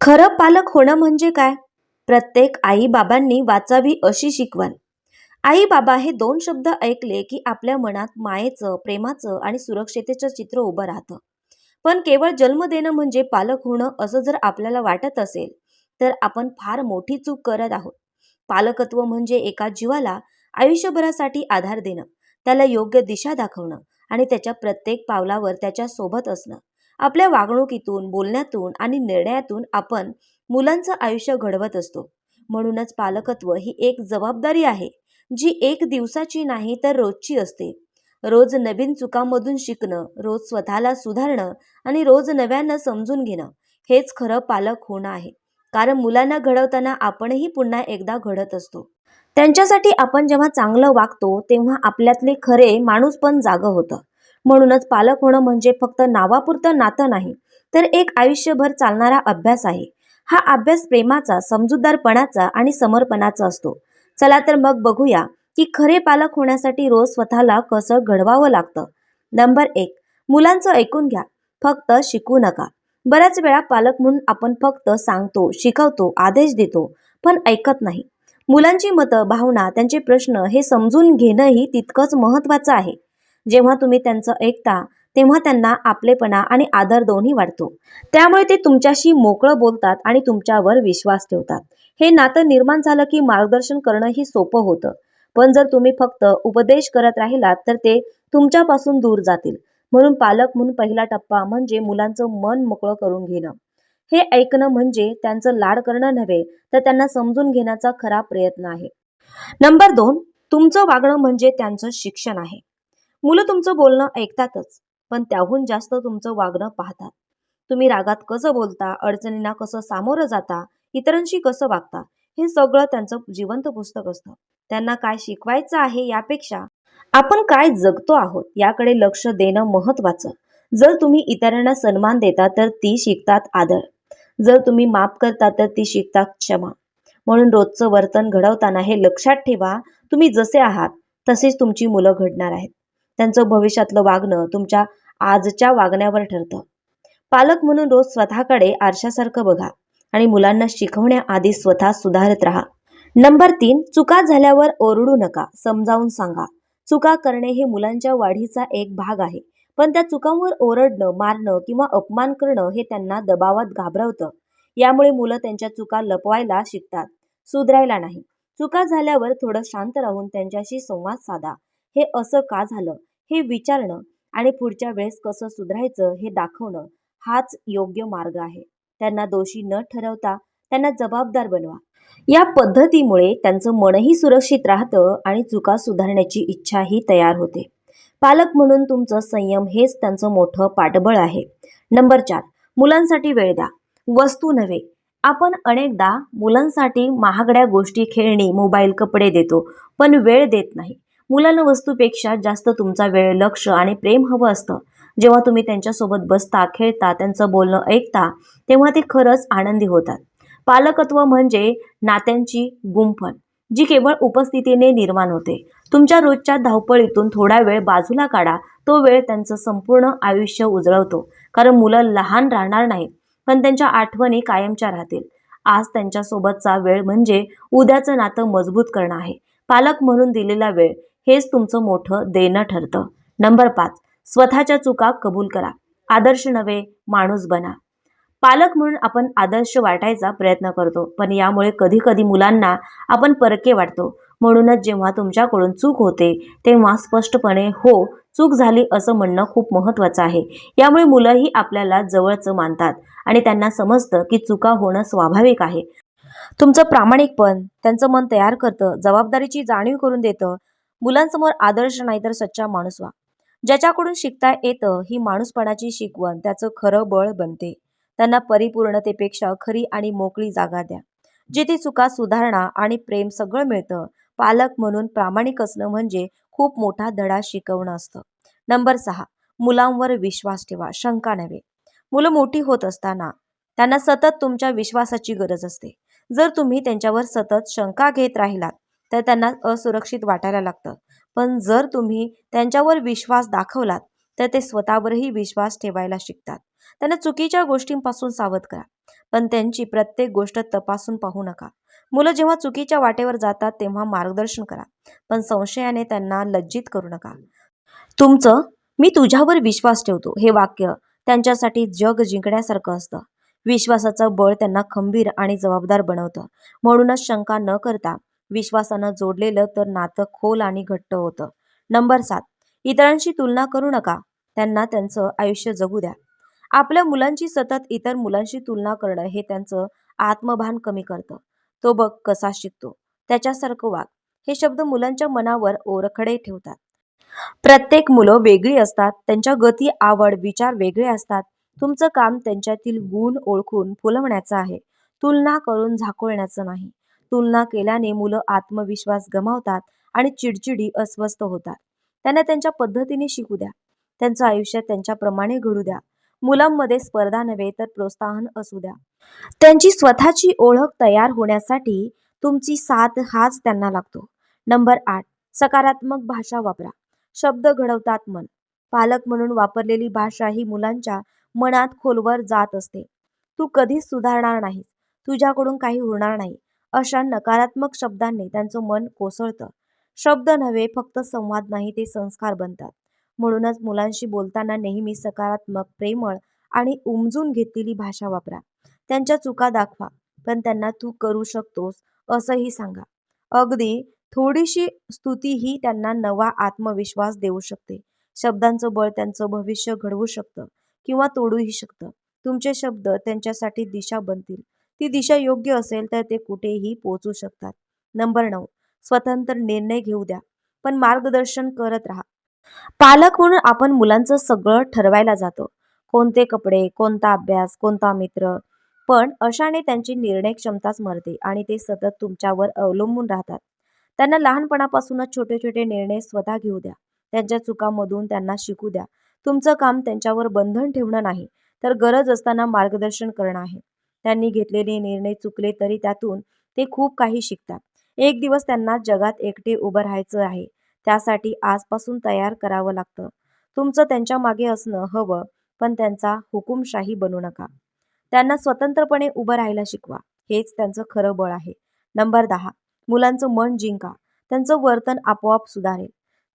खरं पालक होणं म्हणजे काय? प्रत्येक आई बाबांनी वाचावी अशी शिकवण. आई बाबा हे दोन शब्द ऐकले की आपल्या मनात मायेचं प्रेमाचं आणि सुरक्षितेचं चित्र उभं राहतं. पण केवळ जन्म देणं म्हणजे पालक होणं असं जर आपल्याला वाटत असेल तर आपण फार मोठी चूक करत आहोत. पालकत्व म्हणजे एका जीवाला आयुष्यभरासाठी आधार देणं त्याला योग्य दिशा दाखवणं आणि त्याच्या प्रत्येक पावलावर त्याच्या सोबत असणं. आपल्या वागणुकीतून बोलण्यातून आणि निर्णयातून आपण मुलांचं आयुष्य घडवत असतो. म्हणूनच पालकत्व ही एक जबाबदारी आहे जी एक दिवसाची नाही तर रोजची असते. रोज नवीन चुकांमधून शिकणं रोज स्वतःला सुधारणं आणि रोज नव्यानं समजून घेणं हेच खरं पालक होणं आहे. कारण मुलांना घडवताना आपणही पुन्हा एकदा घडत असतो. त्यांच्यासाठी आपण जेव्हा चांगलं वागतो तेव्हा आपल्यातले खरे माणूस पण जागं होतं. म्हणूनच पालक होणं म्हणजे फक्त नावापुरतं नातं नाही तर एक आयुष्यभर चालणारा अभ्यास आहे. हा अभ्यास प्रेमाचा समजूतदारपणाचा आणि समर्पणाचा असतो. चला तर मग बघूया की खरे पालक होण्यासाठी रोज स्वतःला कसं घडवावं लागतं. नंबर एक मुलांचं ऐकून घ्या. फक्त शिकू नका. बऱ्याच वेळा पालक म्हणून आपण फक्त सांगतो शिकवतो आदेश देतो पण ऐकत नाही. मुलांची मतं भावना त्यांचे प्रश्न हे समजून घेणंही तितकंच महत्त्वाचं आहे. जेव्हा तुम्ही त्यांचं ऐकता तेव्हा त्यांना आपलेपणा आणि आदर दोन्ही वाढतो. त्यामुळे ते तुमच्याशी मोकळं बोलतात आणि तुमच्यावर विश्वास ठेवतात. हे नातं निर्माण झालं की मार्गदर्शन करणंही सोपं होतं. पण जर तुम्ही फक्त उपदेश करत राहिलात तर ते तुमच्यापासून दूर जातील. म्हणून पालक म्हणून पहिला टप्पा म्हणजे मुलांचं मन मोकळं करून घेणं. हे ऐकणं म्हणजे त्यांचं लाड करणं नव्हे तर त्यांना समजून घेण्याचा खरा प्रयत्न आहे. नंबर दोन तुमचं वागणं म्हणजे त्यांचं शिक्षण आहे. मुलं तुमचं बोलणं ऐकतातच पण त्याहून जास्त तुमचं वागणं पाहतात. तुम्ही रागात कसं बोलता अडचणींना कसं सामोरं जाता इतरांशी कसं वागता हे सगळं त्यांचं जिवंत पुस्तक असतं. त्यांना काय शिकवायचं आहे यापेक्षा आपण काय जगतो आहोत याकडे लक्ष देणं महत्वाचं जर तुम्ही इतरांना सन्मान देता तर ती शिकतात आदर. जर तुम्ही माफ करता तर ती शिकतात क्षमा. म्हणून रोजचं वर्तन घडवताना हे लक्षात ठेवा तुम्ही जसे आहात तसेच तुमची मुलं घडणार आहेत. त्यांचं भविष्यातलं वागणं तुमच्या आजच्या वागण्यावर ठरतं. पालक म्हणून रोज स्वतःकडे आरशासारखं बघा आणि मुलांना शिकवण्याआधी स्वतः सुधारत राहा. नंबर तीन चुका झाल्यावर ओरडू नका समजावून सांगा. चुका करणे हे मुलांच्या वाढीचा एक भाग आहे पण त्या चुकांवर ओरडणं मारणं किंवा अपमान करणं हे त्यांना दबावात घाबरवतं. यामुळे मुलं त्यांच्या चुका लपवायला शिकतात सुधरायला नाही. चुका झाल्यावर थोडं शांत राहून त्यांच्याशी संवाद साधा. हे असं का झालं? हे विचारणं आणि पुढच्या वेळेस कसं सुधारायचं हे दाखवणं हाच योग्य मार्ग आहे. त्यांना दोषी न ठरवता त्यांना जबाबदार बनवा. या पद्धतीमुळे त्यांचं मनही सुरक्षित राहतं आणि चुका सुधारण्याची इच्छाही तयार होते. पालक म्हणून तुमचं संयम हेच त्यांचं मोठं पाठबळ आहे. नंबर चार मुलांसाठी वेळ द्या. वस्तू नव्हे. आपण अनेकदा मुलांसाठी महागड्या गोष्टी खेळणी मोबाईल कपडे देतो पण वेळ देत नाही. मुलांना वस्तूपेक्षा जास्त तुमचा वेळ लक्ष आणि प्रेम हवं असतं. जेव्हा तुम्ही त्यांच्यासोबत बसता खेळता त्यांचं बोलणं ऐकता तेव्हा ते खरंच आनंदी होतात. पालकत्व म्हणजे नात्यांची गुंफण जी केवळ उपस्थितीने निर्माण होते. तुमच्या रोजच्या धावपळीतून थोडा वेळ बाजूला काढा तो वेळ त्यांचं संपूर्ण आयुष्य उजळवतो. कारण मुलं लहान राहणार नाहीत पण त्यांच्या आठवणी कायमच्या राहतील. आज त्यांच्यासोबतचा वेळ म्हणजे उद्याचं नातं मजबूत करणं आहे. पालक म्हणून दिलेला वेळ हेच तुमचं मोठं देणं ठरतं. नंबर पाच स्वतःच्या चुका कबूल करा. आदर्श नव्हे माणूस बना. पालक म्हणून आपण आदर्श वाटायचा प्रयत्न करतो पण यामुळे कधी कधी मुलांना आपण परके वाटतो. म्हणूनच जेव्हा तुमच्याकडून चूक होते तेव्हा स्पष्टपणे हो चूक झाली असं म्हणणं खूप महत्त्वाचं आहे. यामुळे मुलंही आपल्याला जवळचं मानतात आणि त्यांना समजतं की चुका होणं स्वाभाविक आहे. तुमचं प्रामाणिकपण त्यांचं मन तयार करतं जबाबदारीची जाणीव करून देतं मुलांसमोर आदर्श नाही तर सच्चा माणूस व्हा. ज्याच्याकडून शिकता येतं ही माणूसपणाची शिकवण त्याचं खरं बळ बनते. त्यांना परिपूर्णतेपेक्षा खरी आणि मोकळी जागा द्या. जिथे चुका सुधारणा आणि प्रेम सगळं मिळतं पालक म्हणून प्रामाणिक असणं म्हणजे खूप मोठा धडा शिकवणं असतं. नंबर सहा मुलांवर विश्वास ठेवा शंका नव्हे. मुलं मोठी होत असताना त्यांना सतत तुमच्या विश्वासाची गरज असते. जर तुम्ही त्यांच्यावर सतत शंका घेत राहिलात तर त्यांना असुरक्षित वाटायला लागतं. पण जर तुम्ही त्यांच्यावर विश्वास दाखवलात तर ते स्वतःवरही विश्वास ठेवायला शिकतात. त्यांना चुकीच्या गोष्टींपासून सावध करा. पण त्यांची प्रत्येक गोष्ट तपासून पाहू नका. मुलं जेव्हा चुकीच्या वाटेवर जातात तेव्हा मार्गदर्शन करा. पण संशयाने त्यांना लज्जित करू नका. तुमचं मी तुझ्यावर विश्वास ठेवतो हे वाक्य त्यांच्यासाठी जग जिंकण्यासारखं असतं. विश्वासाचं बळ त्यांना खंबीर आणि जबाबदार बनवतं. म्हणूनच शंका न करता विश्वासानं जोडलेलं तर नातं खोल आणि घट्ट होतं. नंबर सात इतरांशी तुलना करू नका. त्यांना त्यांचं आयुष्य जगू द्या. आपल्या मुलांची सतत इतर मुलांशी तुलना करणं हे त्यांचं आत्मभान कमी करतं. तो बघ कसा शिकतो. त्याच्यासारखं वाग. हे शब्द मुलांच्या मनावर ओरखडे ठेवतात. प्रत्येक मुलं वेगळी असतात. त्यांच्या गती आवड विचार वेगळे असतात. तुमचं काम त्यांच्यातील गुण ओळखून फुलवण्याचं आहे. तुलना करून झाकोळण्याचं नाही. तुलना केल्याने मुलं आत्मविश्वास गमावतात आणि चिडचिडी अस्वस्थ होतात. त्यांना त्यांच्या पद्धतीने शिकू द्या. त्यांचं आयुष्य त्यांच्याप्रमाणे घडू द्या. मुलांमध्ये स्पर्धा नव्हे तर प्रोत्साहन असू द्या. त्यांची स्वतःची ओळख तयार होण्यासाठी तुमची साथ हाच त्यांना लागतो. नंबर आठ सकारात्मक भाषा वापरा. शब्द घडवतात मन. पालक म्हणून वापरलेली भाषा ही मुलांच्या मनात खोलवर जात असते. तू कधीच सुधारणार नाही तुझ्याकडून काही होणार नाही. अशा नकारात्मक शब्दांनी त्यांचं मन कोसळतं. शब्द नव्हे फक्त संवाद नाही ते संस्कार बनतात. म्हणूनच मुलांशी बोलताना नेहमी सकारात्मक प्रेमळ आणि उमजून घेतलेली भाषा वापरा. त्यांच्या चुका दाखवा पण त्यांना तू करू शकतोस असंही सांगा. अगदी थोडीशी स्तुती ही त्यांना नवा आत्मविश्वास देऊ शकते. शब्दांचं बळ त्यांचं भविष्य घडवू शकतं किंवा तोडूही शकतं. तुमचे शब्द त्यांच्यासाठी दिशा बनतील. ती दिशा योग्य असेल तर ते कुठेही पोहोचू शकतात. नंबर नऊ स्वतंत्र निर्णय घेऊ द्या पण मार्गदर्शन करत राहा. पालक म्हणून आपण मुलांचं सगळं ठरवायला जातो. कोणते कपडे कोणता अभ्यास कोणता मित्र? पण अशाने त्यांची निर्णय क्षमताच मरते आणि ते सतत तुमच्यावर अवलंबून राहतात. त्यांना लहानपणापासूनच छोटे छोटे निर्णय स्वतः घेऊ द्या. त्यांच्या चुकांमधून त्यांना शिकू द्या. तुमचं काम त्यांच्यावर बंधन ठेवणं नाही तर गरज असताना मार्गदर्शन करणं आहे. त्यांनी घेतलेले निर्णय चुकले तरी त्यातून ते खूप काही शिकतात. एक दिवस त्यांना जगात एकटे उभं राहायचं आहे. त्यासाठी आजपासून तयार करावं लागतं. तुमचं त्यांच्या मागे असणं हवं पण त्यांचा हुकुमशाही बनू नका. त्यांना स्वतंत्रपणे उभं राहायला शिकवा. हेच त्यांचं खरं बळ आहे. नंबर दहा. मुलांचं मन जिंका. त्यांचं वर्तन आपोआप सुधारेल.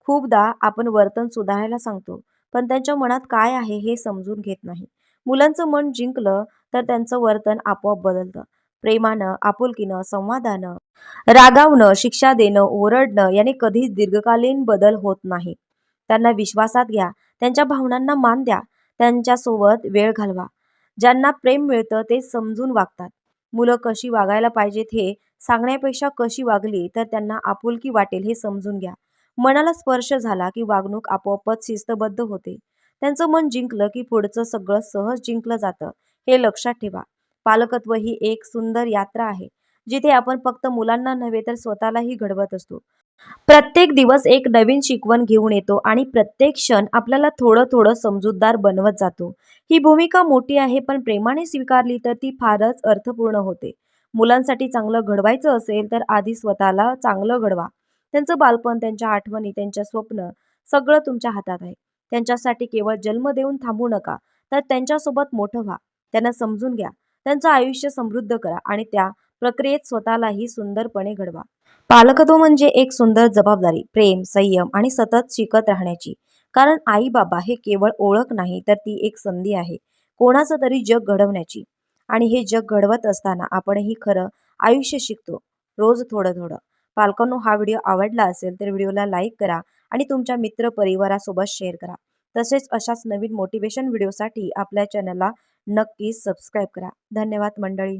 खूपदा आपण वर्तन सुधारायला सांगतो पण त्यांच्या मनात काय आहे हे समजून घेत नाही. मुलांचं मन जिंकलं तर त्यांचं वर्तन आपोआप बदलतं. प्रेमानं आपुलकीनं संवादानं. रागावणं शिक्षा देणं ओरडणं याने कधीच दीर्घकालीन बदल होत नाही. त्यांना विश्वासात घ्या त्यांच्या भावनांना मान द्या त्यांच्यासोबत वेळ घालवा. ज्यांना प्रेम मिळतं ते समजून वागतात. मुलं कशी वागायला पाहिजेत हे सांगण्यापेक्षा कशी वागली तर त्यांना आपुलकी वाटेल हे समजून घ्या. मनाला स्पर्श झाला की वागणूक आपोआपच शिस्तबद्ध होते. त्यांचं मन जिंकलं की पुढचं सगळं सहज जिंकलं जातं हे लक्षात ठेवा. पालकत्व ही एक सुंदर यात्रा आहे जिथे आपण फक्त मुलांना नव्हे तर स्वतःलाही घडवत असतो. प्रत्येक दिवस एक नवीन शिकवण घेऊन येतो आणि प्रत्येक क्षण आपल्याला थोडं थोडं समजूतदार बनवत जातो. ही भूमिका मोठी आहे पण प्रेमाने स्वीकारली तर ती फारच अर्थपूर्ण होते. मुलांसाठी चांगलं घडवायचं असेल तर आधी स्वतःला चांगलं घडवा. त्यांचं बालपण त्यांच्या आठवणी त्यांच्या स्वप्न सगळं तुमच्या हातात आहे. त्यांच्यासाठी केवळ जन्म देऊन थांबू नका तर त्यांच्यासोबत मोठं व्हा. त्यांना समजून घ्या. त्यांचं आयुष्य समृद्ध करा आणि त्या प्रक्रियेत स्वतःलाही सुंदरपणे घडवा. पालकत्व म्हणजे एक सुंदर जबाबदारी प्रेम संयम आणि सतत शिकत राहण्याची. कारण आई बाबा हे केवळ ओळख नाही तर ती एक संधी आहे. कोणाचं तरी जग घडवण्याची. आणि हे जग घडवत असताना आपणही खरं आयुष्य शिकतो रोज थोडं थोडं पालकांनो हा व्हिडिओ आवडला असेल तर व्हिडिओला लाईक करा आणि तुमच्या मित्र परिवारासोबत शेअर करा. तसेच अशाच नवीन मोटिवेशन व्हिडिओसाठी आपल्या चॅनलला नक्कीच सबस्क्राईब करा. धन्यवाद मंडळी.